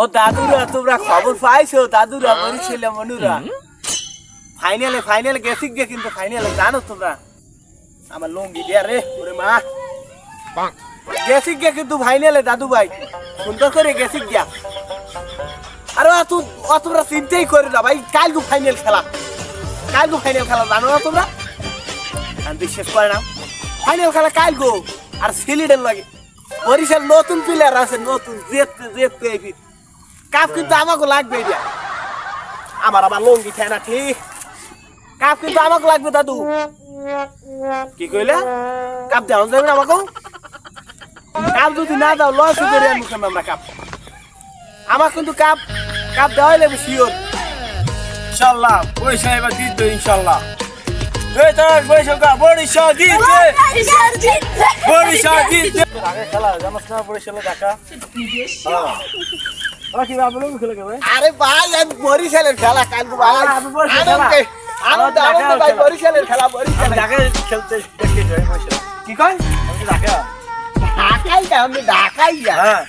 ও দাদুরা তোমরা খবর পাইছো? দাদুরা বরিশাল মনুরা। ফাইনালে ফাইনালে গেছি গে কিন্তু ফাইনালে জানো তোমরা? আমার লঙ্গি দিয়া রে ওরে মা। গেছি গে কিন্তু ফাইনালে দাদু ভাই সুন্দর করে গেছি গিয়া আরে অত তোমরা চিন্তাই করে না ভাই কাল গু ফাইনাল খেলা। কাল গু ফাইনাল খেলা জানো না তোমরা? আমি বিশ্বাস করে না। ফাইনাল খেলা কাল গো। আর সিলিডের লাগে। বরিশাল নতুন প্লেয়ার আছে নতুন জেতে জেতে। কাপ কিন্তু আমাকে লাগবে এটা। আমার আবার লঙ্গি ঠেনা ঠিক কাপ কিন্তু আমাকে লাগবে দাদু। কি কইলে? কাপ দেওয়া যাবে না আমাকে? কাপ যদি না দাও লস করে আমি মুখে আমরা কাপ। আমার কিন্তু কাপ কাপ দেওয়াই লাগবে শিওর ইনশাল্লাহ পয়সা এবার দিত ইনশাল্লাহ। খেলা জানাস না বরিশালে ঢাকা আরে ভাই? আমি বরিশালের খেলা কালকে ভাই। আনন্দে আনন্দ আনন্দ ভাই। বরিশালের খেলা খেলতে বরিশাল। কি কয়? আমি ঢাকাই যা আমি ঢাকাই যা। হ্যাঁ।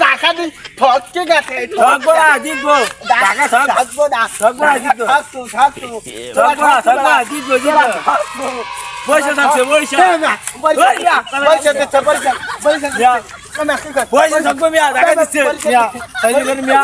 ঢাকা দিন ঠককে গেছে থাকব না জিতবো ঢাকা থাক না থাকব না, জিতবো। থাকতো থাকতো থাকব না থাকব না জিতবো জিতবো পয়সা থাকছে পয়সা পয়সা পয়সা দিচ্ছে পয়সা পয়সা মিয়া ঢাকা দিচ্ছে মিয়া মিয়া